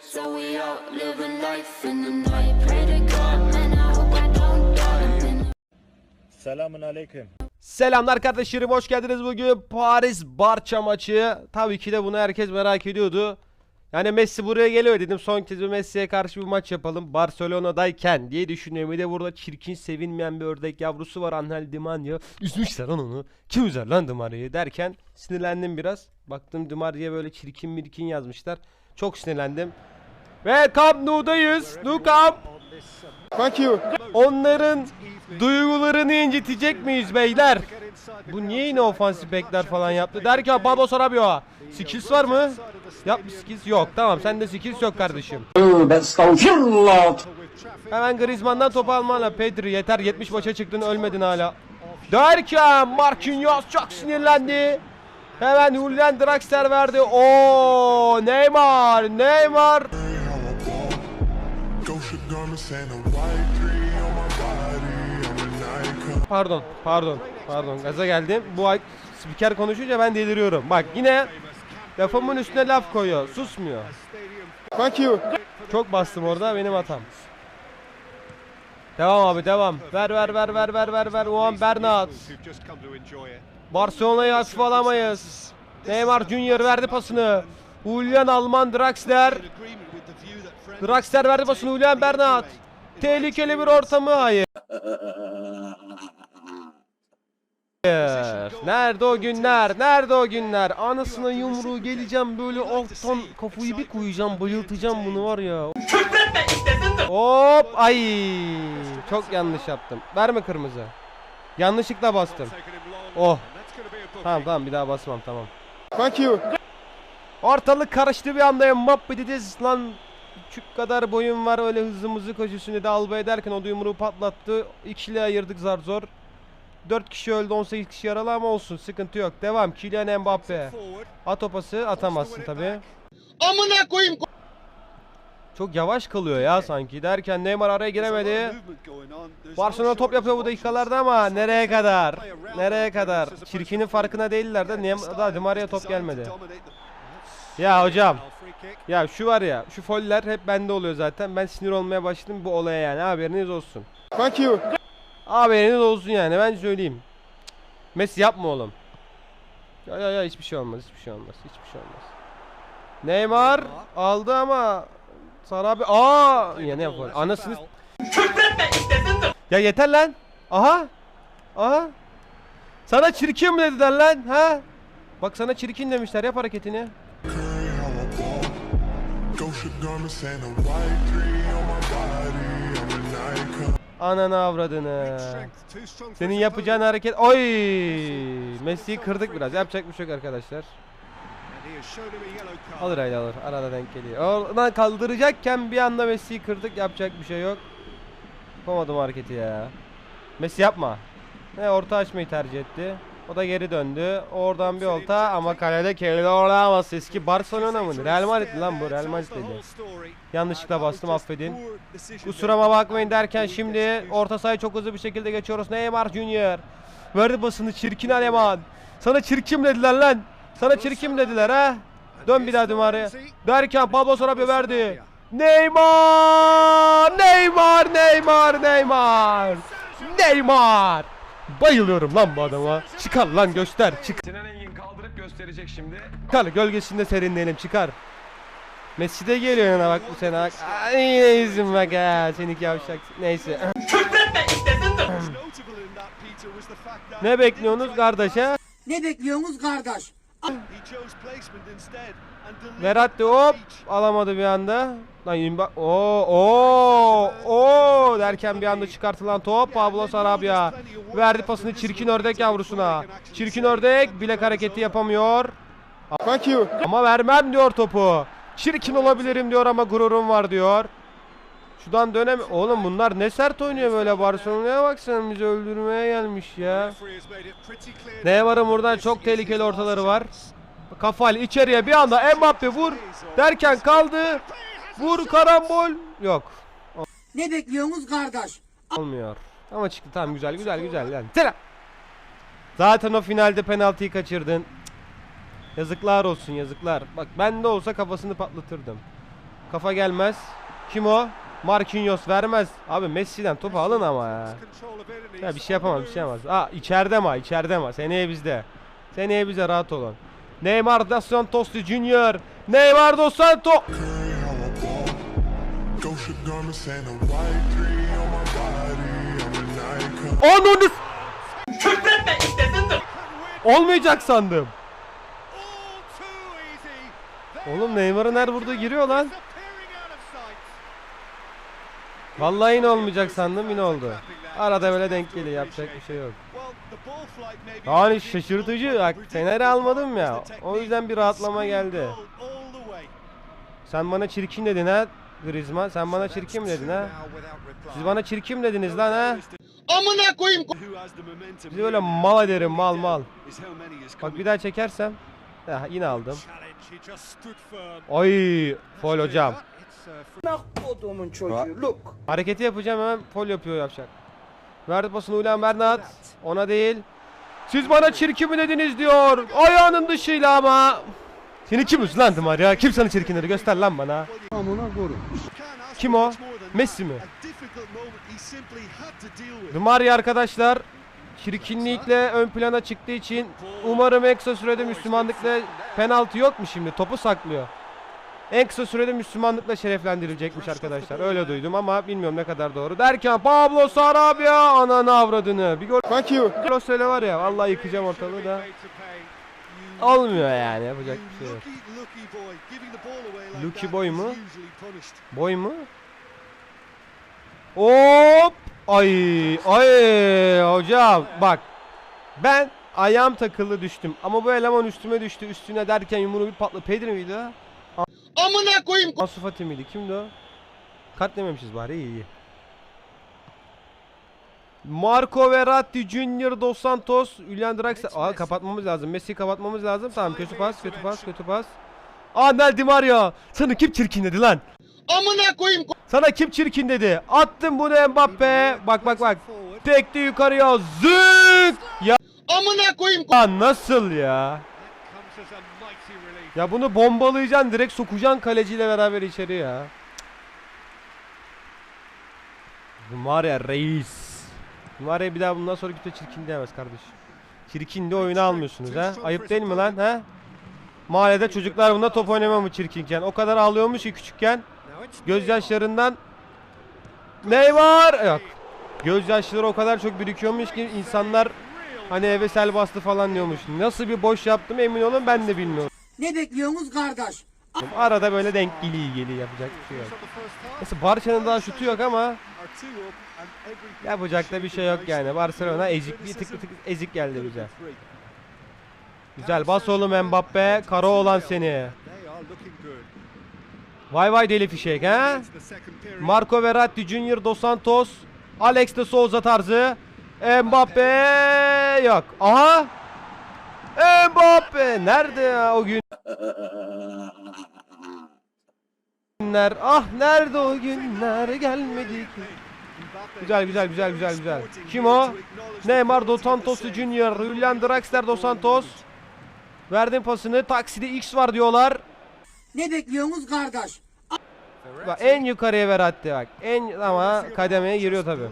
So we out living life in the night. Pray to God, man, I hope I don't die. Nothing Selamun aleyküm. Selamlar kardeşlerim hoş geldiniz bugün. Paris Barça maçı. Tabii ki de bunu herkes merak ediyordu. Yani Messi buraya geliyor dedim. Son kez bir Messi'ye karşı bir maç yapalım. Barcelona'dayken diye düşünüyorum. Bir de burada çirkin sevinmeyen bir ördek yavrusu var. Angel Di Maria. Üzmüşler lan onu. Kim üzer lan Di Maria'yı derken sinirlendim biraz. Baktım Di Maria'ya böyle çirkin mirkin yazmışlar Çok sinirlendim Ve Camp Nou'dayız Nou Camp Thank you. Onların duygularını incitecek miyiz beyler? Bu niye yine ofansif bekler falan yaptı? Derken Pablo Sarabia. Skills var mı? Yapmış skills yok. Tamam sende skills yok kardeşim. Hemen Griezmann'dan topu almanla Pedri yeter 70 maça çıktın ölmedin hala. Derken Marquinhos çok sinirlendi. Hemen Julian Draxler verdi. Oo Neymar, Neymar. Pardon, pardon, pardon. Gaza geldim. Bu ay spiker konuşunca ben deliriyorum. Bak yine lafımın üstüne laf koyuyor. Susmuyor. Thank you. Çok bastım orada benim hatam. Devam abi devam. Ver ver ver ver ver ver ver. Juan Bernat. Barcelona'yı hafife alamayız. Neymar Junior verdi pasını. Julian Alman Draxler. Draxler verdi pasını Julian Bernat. Tehlikeli bir ortamı hayır. Nerede o günler? Nerede o günler? Anasına yumruğu geleceğim böyle alttan kafayı bir koyacağım, bayıltacağım bunu var ya. Hop ay çok yanlış yaptım. Verme kırmızı. Yanlışlıkla bastım. Oh. Tamam tamam bir daha basmam tamam. Thank you. Ortalık karıştı bir anda Mbappe dediz lan küçük kadar boyun var öyle hızımızı koşusunu da alba ederken o da yumruğu patlattı. İkili ayırdık zar zor. 4 kişi öldü 18 kişi yaralı ama olsun sıkıntı yok. Devam Kylian Mbappe. At o pası atamazsın tabi. Amına koyayım. Çok yavaş kalıyor ya sanki derken Neymar araya giremedi. Barcelona top yapıyor bu dakikalarda ama nereye kadar? Nereye kadar? Çirkinin farkına değiller de Neymar da Di Maria top gelmedi. Ya hocam. Ya şu var ya şu foller hep bende oluyor zaten. Ben sinir olmaya başladım bu olaya yani haberiniz olsun. Thank you. Haberiniz olsun yani ben söyleyeyim. Messi yapma oğlum. Ya ya ya hiçbir şey olmaz hiçbir şey olmaz hiçbir şey olmaz. Neymar aldı ama Sarı abi aa ya ne yapar anasını Ya yeter lan. Aha. Aha. Sana çirkin mi dediler lan ha? Bak sana çirkin demişler yap hareketini. Ananı avradını. Senin yapacağın hareket oy Messi'yi kırdık biraz yapacak bir şey yok arkadaşlar. Alır öyle alır arada denk geliyor. Oradan kaldıracakken bir anda Messi'yi kırdık yapacak bir şey yok. Yapamadım hareketi ya. Messi yapma. Ne orta açmayı tercih etti. O da geri döndü. Oradan bir olta ama kalede Keylor Navas eski Barcelona mı? Real Madrid lan bu Real Madrid dedi. Yanlışlıkla bastım affedin. Kusuruma bakmayın derken şimdi orta sahayı çok hızlı bir şekilde geçiyoruz. Neymar Junior. Verdi basını çirkin Aleman. Sana çirkin dediler lan. Sana çirkin dediler ha. Dön bir daha Dimar'a. Derken Pablo Sarabia verdi. Neymar! Neymar! Neymar! Neymar! Neymar! Bayılıyorum lan bu adama. Çıkar lan göster. Çık. Sinan Engin kaldırıp gösterecek şimdi. Çıkar gölgesinde serinleyelim çıkar. Messi de geliyor yanına bak bu sene bak. Ay yine yüzüm bak ha seni yavşak. Neyse. ne bekliyorsunuz kardeşe? Ne bekliyorsunuz kardeş? Verratti hop alamadı bir anda. Lan Yumba o o o derken bir anda çıkartılan top Pablo Sarabia verdi pasını çirkin ördek yavrusuna. Çirkin ördek bilek hareketi yapamıyor. Thank you. Ama vermem diyor topu. Çirkin olabilirim diyor ama gururum var diyor. Şuradan dönem oğlum bunlar ne sert oynuyor böyle Barcelona'ya baksana bizi öldürmeye gelmiş ya. Neymar'ın buradan çok tehlikeli ortaları var. Kafayla içeriye bir anda Mbappe vur derken kaldı. Vur karambol. Yok Ne bekliyorsunuz kardeş? olmuyor. Ama çıktı tamam güzel güzel güzel yani. Selam. Zaten o finalde penaltıyı kaçırdın. Yazıklar olsun yazıklar. Bak ben de olsa kafasını patlatırdım. Kafa gelmez. Kim o? Marquinhos vermez. Abi Messi'den topu alın ama ya. Ya bir şey yapamaz bir şey yapamaz. Aa içeride mi? İçeride mi? Seneye bizde. Seneye bize rahat olun. Neymar dos Santos Junior. Neymar dos Santos. Curry, how I ball. Gosha garments and a white three on my body. I'm a Nike. Ananı Olmayacak sandım. Oğlum Neymar'ın her burada giriyor lan. Vallahi yine olmayacak sandım yine oldu. Arada böyle denk geliyor yapacak bir şey yok. Yani şaşırtıcı bak Fener'i almadım ya. O yüzden bir rahatlama geldi. Sen bana çirkin dedin ha Griezmann. Sen bana çirkin mi dedin ha? Siz bana çirkin mi dediniz lan ha? Amına koyayım. Bizi böyle mal ederim mal mal. Bak bir daha çekersem. Ya yine aldım. Ay foul hocam. Kodumun çocuğu look. Hareketi yapacağım hemen foul yapıyor yapacak. Verdi pasını Ulan Bernat. Ona değil. Siz bana çirkin mi dediniz diyor. Ayağının dışıyla ama. Seni kim lan var ya? Kim sana çirkinleri göster lan bana. Kim o? Messi mi? Mario arkadaşlar çirkinlikle ön plana çıktığı için umarım en kısa sürede Müslümanlıkla penaltı yok mu şimdi? Topu saklıyor. En kısa sürede Müslümanlıkla şereflendirilecekmiş arkadaşlar. Öyle duydum ama bilmiyorum ne kadar doğru. Derken Pablo Sarabia ananı avradını. Bir gol Thank you. gol söyle var ya vallahi yıkacağım ortalığı da. Olmuyor yani yapacak bir şey yok. Lucky boy mu? Boy mu? Hop! Ay ay hocam bak. Ben ayağım takılı düştüm ama bu eleman üstüme düştü. Üstüne derken yumruğu bir patladı. Pedri miydi? Amına koyayım. Ansu Fati miydi? Kimdi o? Katlememişiz bari iyi iyi. Marco Verratti Junior Dos Santos, Julian Draxler. Aa kapatmamız lazım. Messi'yi kapatmamız lazım. Tamam kötü pas, kötü pas, kötü pas. Anel Di Maria. Sana kim çirkin dedi lan? Amına koyayım. Sana kim çirkin dedi? Attım bunu Mbappe. Bak bak bak. Tekti yukarıya. Zık! Ya Amına koyayım. Lan nasıl ya? Ya bunu bombalayacaksın direkt sokacaksın kaleciyle beraber içeri ya. Var ya reis. Var ya bir daha bundan sonra kimse çirkin diyemez kardeş. Çirkin de oyunu almıyorsunuz ha. Ayıp değil mi lan ha? Mahallede çocuklar bunda top oynamıyor mu çirkinken? O kadar ağlıyormuş ki küçükken. Gözyaşlarından Neymar yok. Gözyaşları o kadar çok birikiyormuş ki insanlar hani eve sel bastı falan diyormuş. Nasıl bir boş yaptım emin olun ben de bilmiyorum. Ne bekliyorsunuz kardeş? Arada böyle denk geliyor geliyor yapacak bir şey yok. Mesela Barça'nın daha şutu yok ama yapacak da bir şey yok yani. Barcelona ezik bir tık tık ezik geldi bize. Güzel bas oğlum Mbappe. Kara olan seni. Vay vay deli fişek ha. Marco Verratti Junior Dos Santos. Alex de Souza tarzı. Mbappe yok. Aha. Mbappe nerede ya o gün? Günler ah nerede o günler gelmedi ki. Güzel güzel güzel güzel güzel. Kim o? Neymar Dos Santos Junior, Julian Draxler Dos Santos. Verdim pasını. Takside X var diyorlar. Ne bekliyorsunuz kardeş? Bak en yukarıya ver hatta bak. En ama kademeye giriyor tabi.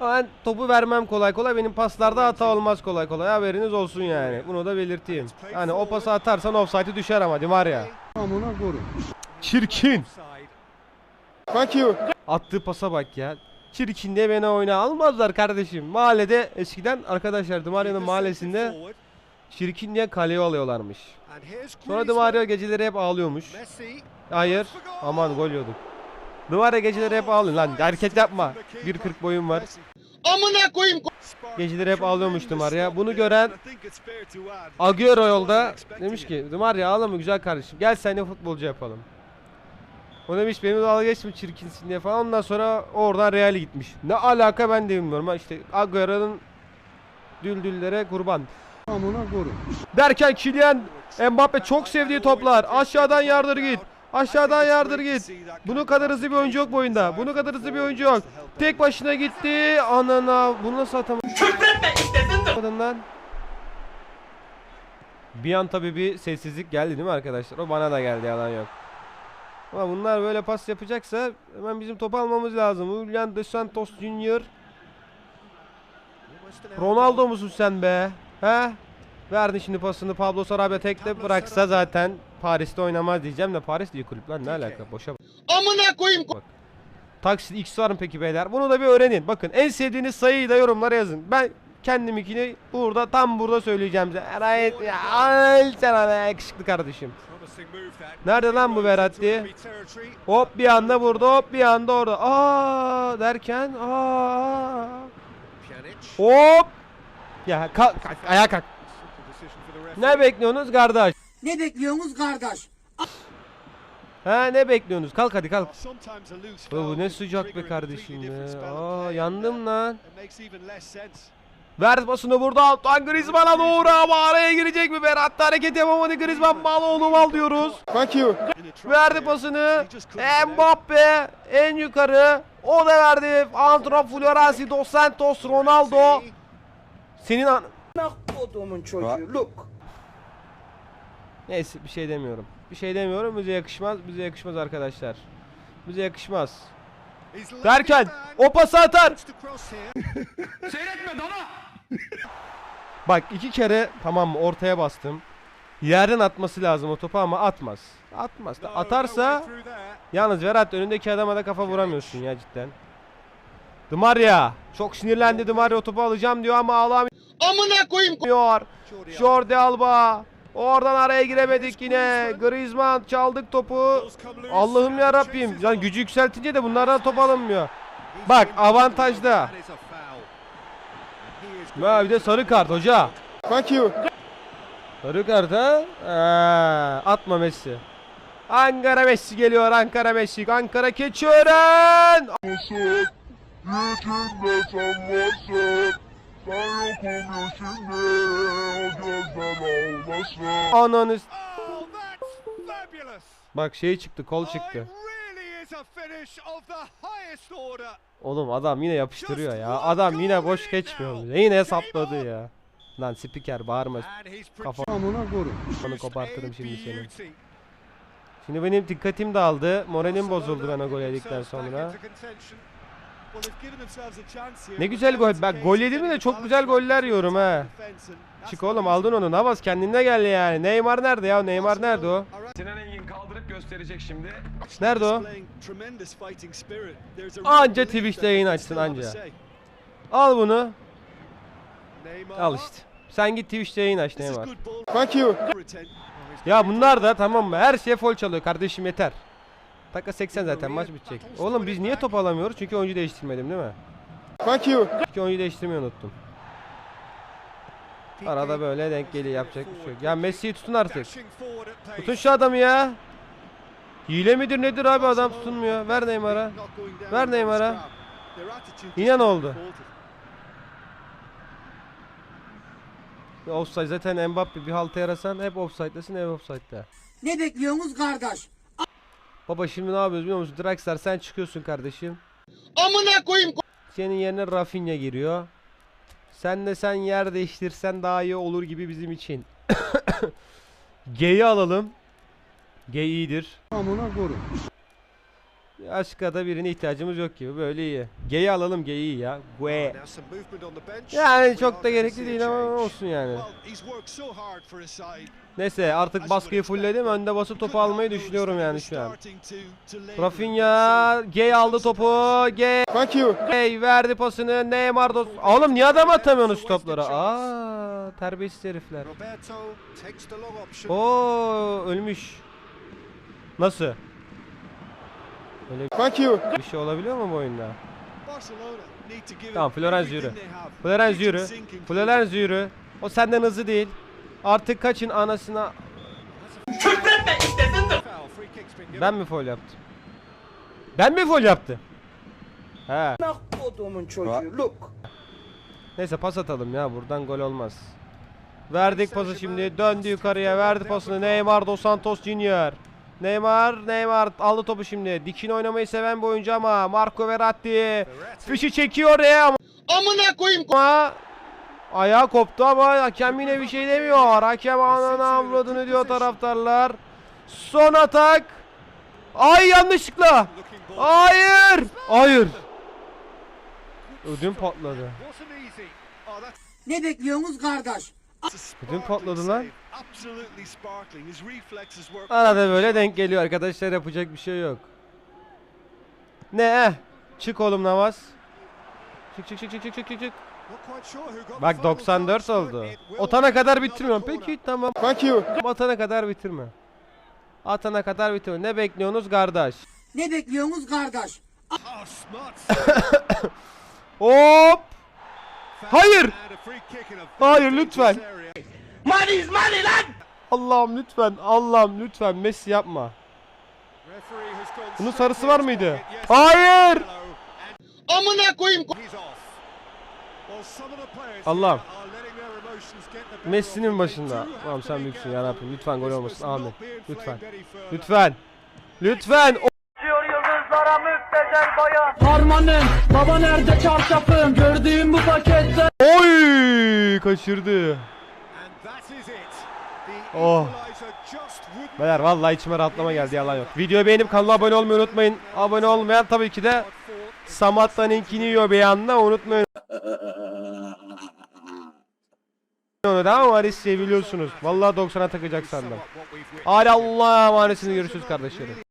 Ben topu vermem kolay kolay. Benim paslarda hata olmaz kolay kolay. Haberiniz olsun yani. Bunu da belirteyim. Yani o pası atarsan offside'e düşer ama Di Maria. Çirkin. Thank you. Attığı pasa bak ya. Çirkin diye beni oyna almazlar kardeşim. Mahallede eskiden arkadaşlar Di Maria'nın mahallesinde çirkin diye kaleye alıyorlarmış. Sonra Di Maria geceleri hep ağlıyormuş. Hayır. Aman gol yiyorduk. Di Maria geceleri hep ağlıyor lan. Hareket yapma. 1.40 boyum var. Amına koyayım. Geceleri hep ağlıyormuş Di Maria. Bunu gören Agüero yolda demiş ki Di Maria ağlama güzel kardeşim. Gel seninle futbolcu yapalım. O demiş benim dalga geçme çirkinsin diye falan. Ondan sonra oradan Real'e gitmiş. Ne alaka ben de bilmiyorum. Ha işte Agüero'nun düldüllere kurban. Derken Kylian Mbappe çok sevdiği toplar. Aşağıdan yardır git. Aşağıdan yardır git. Bunun kadar hızlı bir oyuncu yok bu oyunda. Bunun kadar hızlı bir oyuncu yok. Tek başına gitti. Anana bunu nasıl atamadın? Küfretme lan. Bir an tabii bir sessizlik geldi değil mi arkadaşlar? O bana da geldi yalan yok. Ama bunlar böyle pas yapacaksa hemen bizim top almamız lazım. Julian De Santos Junior. Ronaldo musun sen be? He? Verdin şimdi pasını Pablo Sarabia tekte bıraksa zaten Paris'te oynamaz diyeceğim de Paris diye kulüp lan ne alaka boşa bak. Amına koyayım. Taksit X var mı peki beyler? Bunu da bir öğrenin. Bakın en sevdiğiniz sayıyı da yorumlara yazın. Ben kendiminkini burada tam burada söyleyeceğim size. Erayet ya al sana yakışıklı kardeşim. Nerede lan bu Verratti? Hop bir anda burada hop bir anda orada. Aa derken aa. Hop. Ya kalk, kalk ayağa kalk. Ne bekliyorsunuz kardeş? Ne bekliyorsunuz kardeş? Ha ne bekliyorsunuz? Kalk hadi kalk. Bu, bu ne sıcak be kardeşim ya. Aa yandım lan. Ver pasını burada Antoine Griezmann'a doğru ama araya girecek mi Berat? Hareket yapamadı Griezmann mal oğlum al diyoruz. Thank you. Verdi pasını. Mbappe en yukarı. O da verdi. Antro Florenzi Dos Santos Ronaldo. Senin an... Kodumun çocuğu. Look. Neyse bir şey demiyorum. Bir şey demiyorum. Bize yakışmaz. Bize yakışmaz arkadaşlar. Bize yakışmaz. Derken o pası atar. Seyretme dana. Bak iki kere tamam mı ortaya bastım. Yerden atması lazım o topu ama atmaz. Atmaz. da Atarsa yalnız Berat önündeki adama da kafa vuramıyorsun ya cidden. Dimaria çok sinirlendi Dimaria o topu alacağım diyor ama alamıyor. Amına koyayım. Jordi Alba oradan araya giremedik yine. Griezmann çaldık topu. Allah'ım ya Rabbim. Yani gücü yükseltince de bunlardan top alınmıyor. Bak avantajda. Ha bir de sarı kart hoca. Thank you. Sarı kart ha? Ha, atma Messi. Ankara Messi geliyor Ankara Messi. Ankara Keçiören. Sen varsın Sen yokum şimdi O gözler ağlasın Ananı. s- Oh, that's fabulous! Bak şey çıktı kol çıktı. Oğlum adam yine yapıştırıyor ya. Adam yine boş geçmiyor. Yine hesapladı ya. Lan spiker bağırma. Kafanı kopartırım şimdi beauty. Şimdi benim dikkatim dağıldı. Moralim bozuldu ben o gol yedikten sonra. Ne güzel gol. Bak gol yedi mi de çok güzel goller yiyorum ha. Çık oğlum aldın onu. Navas kendine gel yani. Neymar nerede ya? Neymar nerede o? Sinan Engin kaldırıp gösterecek şimdi. Nerede o? Anca Twitch'te yayın can açsın, still have a anca. Al bunu. Al işte. Sen git Twitch'te yayın aç Neymar. Thank you. Ya bunlar da tamam mı? Her şeye foul çalıyor kardeşim yeter. Dakika 80 zaten maç bitecek. Oğlum biz niye top alamıyoruz? Çünkü oyuncu değiştirmedim değil mi? Thank you. Çünkü oyuncu değiştirmeyi unuttum. Arada böyle denk geliyor yapacak bir şey yok. Ya Messi'yi tutun artık. Tutun şu adamı ya. Hile midir nedir abi adam tutunmuyor. Ver Neymar'a. Ver Neymar'a. Yine ne oldu? Offside zaten Mbappe bir halta yarasan hep offside'desin hep offside'de. Ne bekliyorsunuz kardeş? Baba şimdi ne yapıyoruz biliyor musun? Draxler sen çıkıyorsun kardeşim. Amına koyayım. Senin yerine Rafinha giriyor. Sen de sen yer değiştirsen daha iyi olur gibi bizim için. G'yi alalım. G iyidir. Başka da birine ihtiyacımız yok gibi böyle iyi. G'yi alalım G iyi ya. Gue. Yani çok da gerekli değil ama olsun yani. Neyse artık baskıyı fullledim. Önde basıp topu almayı düşünüyorum yani şu an. Rafinha G aldı topu. G Thank you. Hey verdi pasını Neymar dos. Oğlum niye adam atamıyorsunuz şu toplara? Aa terbiyesiz herifler. Oo ölmüş. Nasıl? Öyle Thank you. bir şey olabiliyor mu bu oyunda? Tamam Florenz yürü. Florenz yürü. Florenz yürü. O senden hızlı değil. Artık kaçın anasına. kick's been given. Ben mi foul yaptım? Ben mi foul yaptım? He. Kodumun çocuğu. Look. Neyse pas atalım ya buradan gol olmaz. Verdik pası şimdi döndü yukarıya verdi pasını Neymar dos Santos Junior. Neymar Neymar aldı topu şimdi. Dikini oynamayı seven bir oyuncu ama Marco Verratti fişi çekiyor ya Amına koyayım. ama Ayağı koptu ama hakem yine bir şey demiyor. Hakem anana avradını diyor taraftarlar. Son atak. Ay yanlışlıkla. Hayır. Hayır. Ödüm patladı. Ne bekliyorsunuz kardeş? Ödüm patladı lan. absolutely sparkling. His reflexes work. Arada böyle denk geliyor arkadaşlar yapacak bir şey yok. Ne? eh? Çık oğlum Navas. Çık çık çık çık çık çık çık. Bak the final 94 touch, but oldu. Otana kadar bitirmiyorum. Peki tamam. Thank you. Atana kadar bitirme. Atana kadar bitirme. Ne bekliyorsunuz kardeş? Ne bekliyorsunuz kardeş? Smart. Hop! Hayır! Hayır, lütfen. area. Money's money, lad. Allah'ım lütfen. Allah'ım lütfen Messi yapma. Bunun sarısı var mıydı? Hayır! Amına koyayım. Allah'ım. Messi'nin başında. Tamam sen büyüksün careful. yarabbim. Lütfen gol olmasın. Amin. be inflamed Lütfen. Lütfen. Lütfen. O- Harmanım, baba nerede çarşafım? Gördüğüm bu pakette Oy! Kaçırdı. Oh. Beyler vallahi içime rahatlama geldi yalan yok. Videoyu beğenip kanala abone olmayı unutmayın. Abone olmayan tabii ki de Samat'tan linkini yiyor beyanına unutmayın. Onu da ama Aris'i biliyorsunuz. Vallahi 90'a takacak sandım. Hadi Allah'a emanetsiniz görüşürüz kardeşlerim.